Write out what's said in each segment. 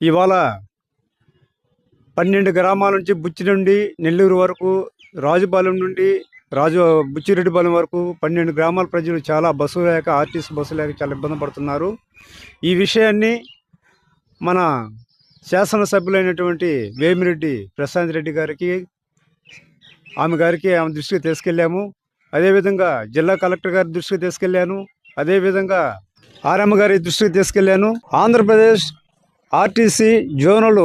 ఇవాళ పన్నెండు గ్రామాల నుంచి బుచ్చి నుండి నెల్లూరు వరకు రాజుపాలెం నుండి రాజు బుచ్చిరెడ్డిపాలెం వరకు పన్నెండు గ్రామాల ప్రజలు చాలా బస్సు లేక ఆర్టీసీ బస్సు లేక చాలా ఇబ్బంది పడుతున్నారు. ఈ విషయాన్ని మన శాసనసభ్యులైనటువంటి వేమిరెడ్డి ప్రశాంత్ రెడ్డి గారికి ఆమె గారికి ఆమె దృష్టికి తీసుకెళ్ళాము. అదేవిధంగా జిల్లా కలెక్టర్ గారి దృష్టికి తీసుకెళ్ళాను. అదేవిధంగా ఆర్ఎం గారి దృష్టికి తీసుకెళ్ళాను. ఆంధ్రప్రదేశ్ ఆర్టీసీ జోనల్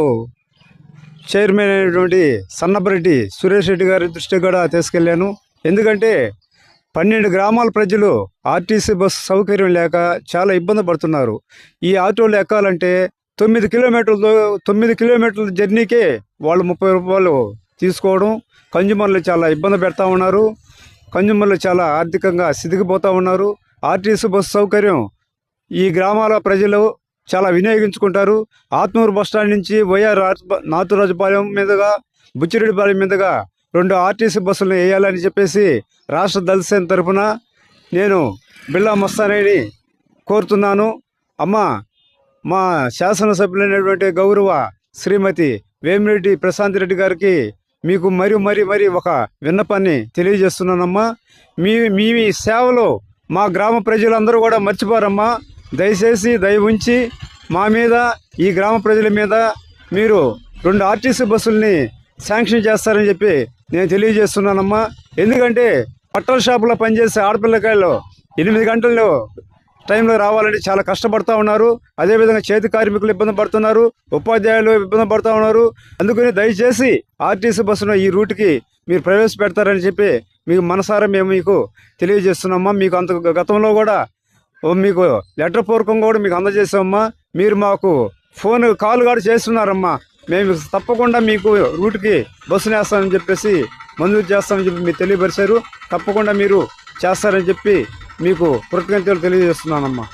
చైర్మన్ అయినటువంటి సన్నపరెడ్డి సురేష్ రెడ్డి గారి దృష్టికి కూడా తీసుకెళ్ళాను. ఎందుకంటే పన్నెండు గ్రామాల ప్రజలు ఆర్టీసీ బస్సు సౌకర్యం లేక చాలా ఇబ్బంది పడుతున్నారు. ఈ ఆటోలు ఎక్కాలంటే తొమ్మిది కిలోమీటర్లు తొమ్మిది కిలోమీటర్ల జర్నీకే వాళ్ళు ముప్పై రూపాయలు తీసుకోవడం కన్జ్యూమర్లు చాలా ఇబ్బంది పెడతా ఉన్నారు. కన్జ్యూమర్లు చాలా ఆర్థికంగా సిదిగిపోతూ ఉన్నారు. ఆర్టీసీ బస్సు సౌకర్యం ఈ గ్రామాల ప్రజలు చాలా వినియోగించుకుంటారు. ఆత్మూరు బస్టాండ్ నుంచి వైఆర్ నాతురాజుపాలెం మీదుగా బుచ్చిరెడ్డిపాలెం మీదుగా రెండు ఆర్టీసీ బస్సులను వేయాలని చెప్పేసి రాష్ట్ర దళిత సేన తరఫున నేను బిల్లా మస్తానేని కోరుతున్నాను. అమ్మ మా శాసనసభ్యులైనటువంటి గౌరవ శ్రీమతి వేమిరెడ్డి ప్రశాంత్ రెడ్డి గారికి మీకు మరి మరి మరి ఒక విన్నపాన్ని తెలియజేస్తున్నానమ్మా. మీ మీ సేవలు సేవలో మా గ్రామ ప్రజలందరూ కూడా మర్చిపోరమ్మా. దయచేసి దయ ఉంచి మా మీద ఈ గ్రామ ప్రజల మీద మీరు రెండు ఆర్టీసీ బస్సుల్ని శాంక్షన్ చేస్తారని చెప్పి నేను తెలియజేస్తున్నానమ్మా. ఎందుకంటే బట్టల షాపులో పనిచేసే ఆడపిల్లకాయలు ఎనిమిది గంటల్లో టైంలో రావాలంటే చాలా కష్టపడుతూ ఉన్నారు. అదేవిధంగా చేతి కార్మికులు ఇబ్బంది పడుతున్నారు ఉపాధ్యాయులు ఇబ్బంది పడుతూ ఉన్నారు. అందుకని దయచేసి ఆర్టీసీ బస్సును ఈ రూట్కి మీరు ప్రవేశపెడతారని చెప్పి మీకు మనసారా మేము మీకు తెలియజేస్తున్నామా మీకు అంత గతంలో కూడా మీకు లెటర్ పూర్వకంగా కూడా మీకు అందజేసామమ్మా మీరు మాకు ఫోన్ కాల్ కూడా చేస్తున్నారమ్మా. మేము తప్పకుండా మీకు రూట్కి బస్సును వేస్తామని చెప్పేసి మంజూరు చేస్తామని చెప్పి మీరు తెలియపరిచారు. తప్పకుండా మీరు చేస్తారని చెప్పి మీకు కృతజ్ఞతలు తెలియజేస్తున్నానమ్మా.